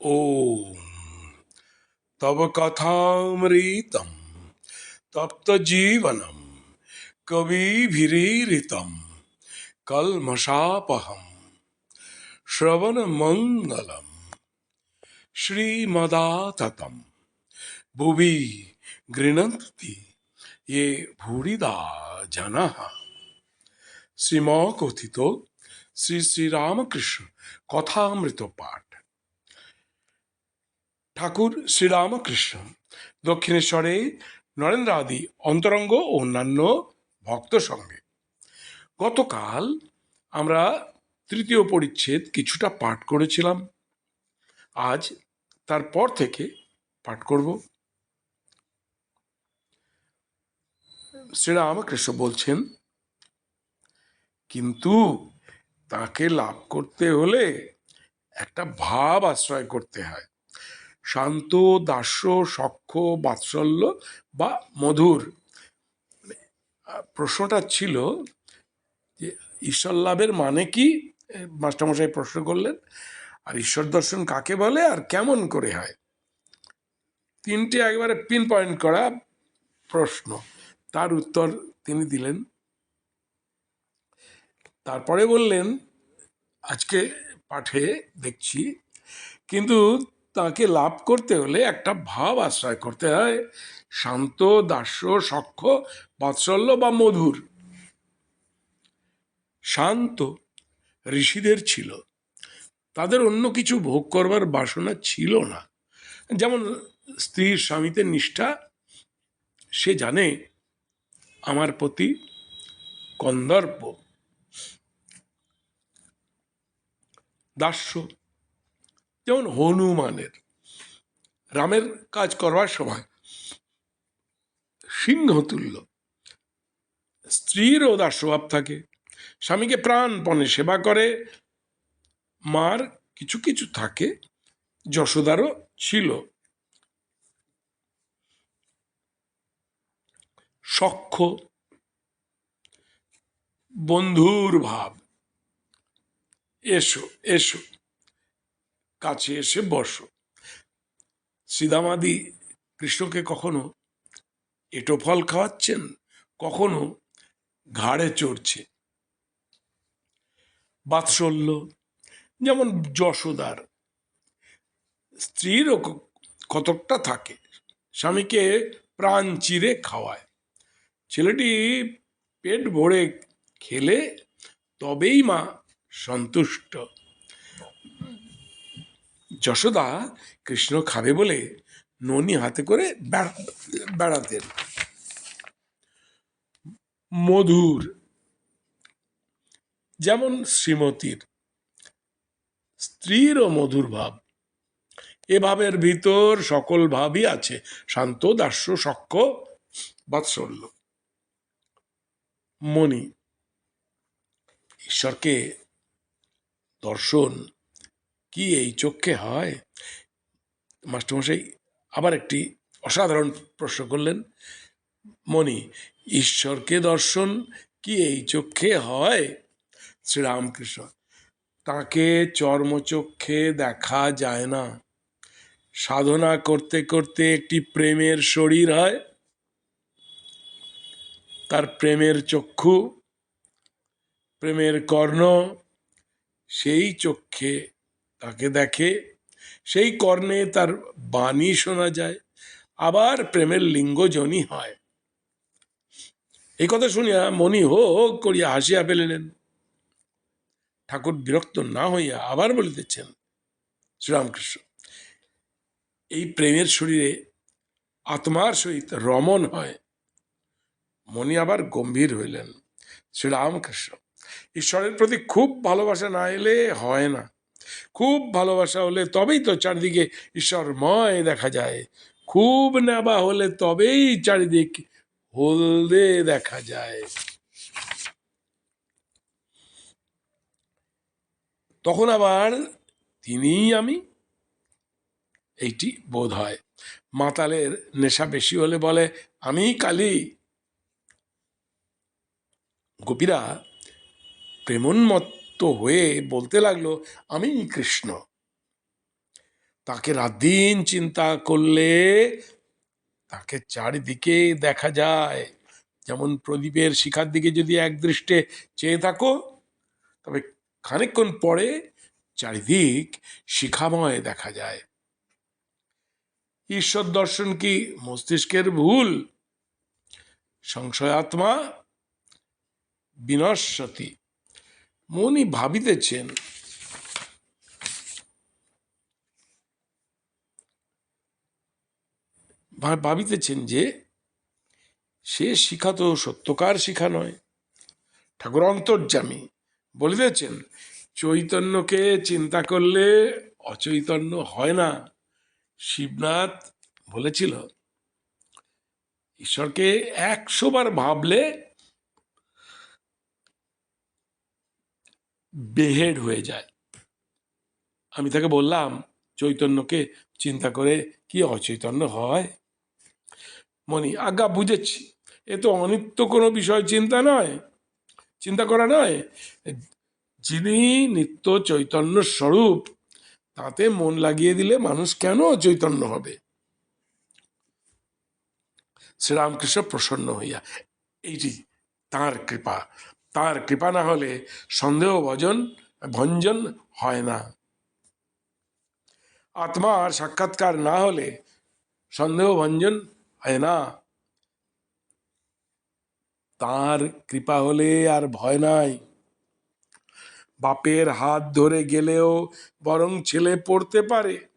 ॐ तव कथामृतं तप्तजीवनं कविभिरीरितं कल्मषापहं श्रवणमङ्गलं श्रीमदाततं भुवि गृह्णन्ति ये भूरिदा जनाः শ্রীমকথিত শ্রী শ্রীরামকৃষ্ণ কথামৃত পাঠ ঠাকুর শ্রীরামকৃষ্ণ, দক্ষিণেশ্বরে নরেন্দ্র আদি অন্তরঙ্গ ও অন্যান্য ভক্ত সঙ্গে। গতকাল আমরা তৃতীয় পরিচ্ছেদ কিছুটা পাঠ করেছিলাম। আজ তারপর থেকে পাঠ করব। শ্রীরামকৃষ্ণ বলছেন, কিন্তু তাকে লাভ করতে হলে একটা ভাব আশ্রয় করতে হয়। শান্ত, দাস্য সখ্য বাৎসল্য বা মধুর। প্রশ্নটা ছিল যে ঈশ্বর লাভের মানে কি? মাস্টারমশাই প্রশ্ন করলেন, আর ঈশ্বর দর্শন কাকে বলে আর কেমন করে হয়? তিনটে একবারে পিন পয়েন্ট করা প্রশ্ন। তার উত্তর তিনি দিলেন। তারপরে বললেন, আজকে পাঠে দেখছি, কিন্তু তাকে লাভ করতে হলে একটা ভাব আশ্রয় করতে হয়। শান্ত, দাস্য সখ্য বাৎসল্য বা মধুর। শান্ত ঋষিদের ছিল। তাদের অন্য কিছু ভোগ করবার বাসনা ছিল না। যেমন স্ত্রীর স্বামীতে নিষ্ঠা, সে জানে আমার প্রতি কন্দর্প। দাস্য যেমন হনুমানের, রামের কাজ করবার সময় সিংহতুল্য, স্ত্রীরও দাস্যভাব থাকে, স্বামীকে প্রাণপণে সেবা করে, মার কিছু কিছু থাকে, যশোদারও ছিল। সখ্য, বন্ধুর ভাব। এসো এসো। কাছে এসে বসো। শ্রীদামাদি কৃষ্ণকে কখনো এটো ফল খাওয়াচ্ছেন? কখনো ঘাড়ে চড়ছে। বাৎসল্য যেমন যশোদার। স্ত্রীরও কতকটা থাকে। স্বামীকে প্রাণ চিরে খাওয়ায়। ছেলেটি পেট ভরে খেলে তবেই মা সন্তুষ্ট। যশোদা কৃষ্ণ খাবে বলে ননি হাতে করে বেড়া- বেড়াতেন মধুর, যেমন শ্রীমতীর। স্ত্রীরও মধুর ভাব। এ ভাবের ভিতর সকল ভাবই আছে। শান্ত, দাস্য, সক্ষ, বাৎসল্য। মণি, ঈশ্বরকে দর্শন কি এই চোখে হয়? মাস্টারমশাই, আবার একটি অসাধারণ প্রশ্ন করলেন। মণি, ঈশ্বরকে দর্শন কি এই চক্ষে হয়? শ্রীরামকৃষ্ণ, তাকে চর্মচক্ষে দেখা যায় না। সাধনা করতে করতে একটি প্রেমের শরীর হয়। তার প্রেমের চক্ষু, প্রেমের কর্ণ, সেই চক্ষে তাকে দেখে সেই কর্ণে তার বাণী শোনা যায়, আবার প্রেমের লিঙ্গজনই হয়। এই কথা শুনিয়া মনি হো করিয়া হাসিয়া ফেলিলেন। ঠাকুর বিরক্ত না হইয়া আবার বলিতেছেন, শ্রীরামকৃষ্ণ, এই প্রেমের শরীরে আত্মার সহিত রমন হয়। মনি আবার গম্ভীর হইলেন, শ্রীরামকৃষ্ণ, ঈশ্বরের প্রতি খুব ভালোবাসা না এলে হয় না। খুব ভালোবাসা হলে তবেই তো চারিদিকে ঈশ্বরময় দেখা যায়। খুব নেবা হলে তবেই চারিদিক হলদে দেখা যায়। তখন আবার তিনিই আমি, এইটি বোধ হয়। মাতালের নেশা বেশি হলে বলে, আমি কালী। গোপীরা প্রেমোন্মত্ত হয়ে বলতে লাগল, আমি কৃষ্ণ। তাকে রাত দিন চিন্তা করলে তাকে চারিদিকে দেখা যায়। যেমন প্রদীপের শিখার দিকে যদি একদৃষ্টে চেয়ে থাকো, তবে খানিকক্ষণ পরে চারিদিক শিখাময় দেখা যায়। ঈশ্বর দর্শন কি মস্তিষ্কের ভুল? সংশয়াত্মা বিনশ্বতী। মনি ভাবিতেছেন ভাবিতেছেন যে সে শিখা তো সত্যকার শিখা নয়। ঠাকুর অন্তর্যামী বলিতেছেন, চৈতন্যকে চিন্তা করলে অচৈতন্য হয় না, শিবনাথ বলেছিল, ঈশ্বরকে একশোবার ভাবলে বেহেড হয়ে যায়। আমি তাকে বললাম, চৈতন্যকে চিন্তা করে কি অচৈতন্য হয়? মনি আজ্ঞা, বুঝেছি। এ তো অনিত্য কোনো বিষয়, চিন্তা নয়। চিন্তা করা নয়। যিনি নিত্য চৈতন্য স্বরূপ, তাতে মন লাগিয়ে দিলে মানুষ কেন চৈতন্য হবে? শ্রীরামকৃষ্ণ প্রসন্ন হইয়া, এইটি তার কৃপা। তার কৃপা না হলে সন্দেহ, ভজন, ভঞ্জন হয় না। আত্মার সাক্ষাৎকার না হলে সন্দেহ, ভঞ্জন হয় না। তার কৃপা হলে আর ভয় নাই। বাপের হাত ধরে গেলেও বরং ছেলে পড়তে পারে।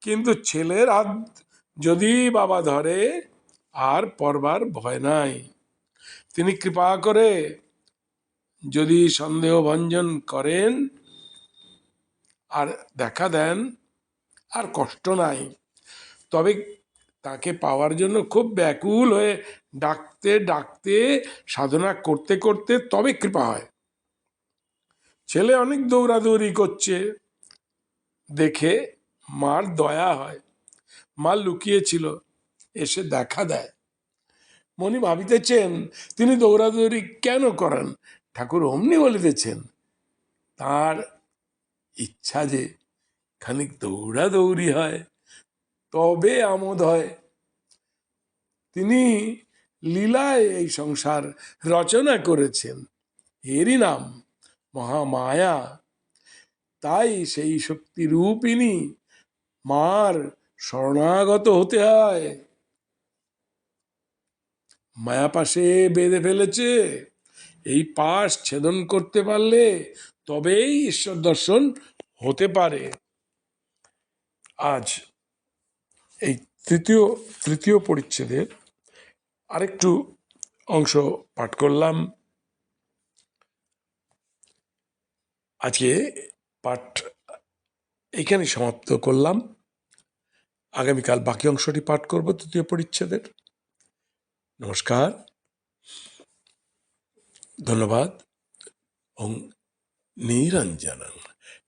কিন্তু ছেলের হাত যদি বাবা ধরে, আর পড়বার ভয় নাই। তিনি কৃপা করে যদি সন্দেহ ভঞ্জন করেন আর দেখা দেন, আর কষ্ট নাই, তবে তাকে পাওয়ার জন্য খুব ব্যাকুল হয়ে ডাকতে ডাকতে, সাধনা করতে করতে তবে কৃপা হয়। ছেলে অনেক দৌড়াদৌড়ি করছে, দেখে মার দয়া হয়। মা লুকিয়েছিল, এসে দেখা দেয়। মনি ভাবিতেছেন, তিনি দৌড়াদৌড়ি কেন করেন? ঠাকুর অমনি বলিতেছেন, তার ইচ্ছা যে খানিক দৌড়াদৌড়ি হয়, তবে আমোদ হয়। তিনি লীলায় এই সংসার রচনা করেছেন। এরই নাম মহামায়া। তাই সেই শক্তি রূপিণী মার শরণাগত হতে হয়। মায়া পাশে বেঁধে ফেলেছে। এই পাশ ছেদন করতে পারলে তবেই ঈশ্বর দর্শন হতে পারে। আজ এই তৃতীয় তৃতীয় পরিচ্ছেদের আরেকটু অংশ পাঠ করলাম। আজকে পাঠ এখানে সমাপ্ত করলাম। আগামীকাল বাকি অংশটি পাঠ করব তৃতীয় পরিচ্ছেদের। নমস্কার। ধন্যবাদ ওং নিরঞ্জনং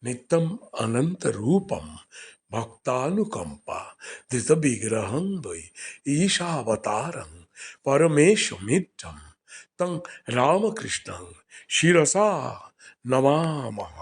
নিত্যম অনন্ত রূপম ভক্তানুকম্পা ধৃত বিগ্রহং বৈ ঈশাবতারং পরমেশমিত্রম তং রামকৃষ্ণং শিরসা নমামহ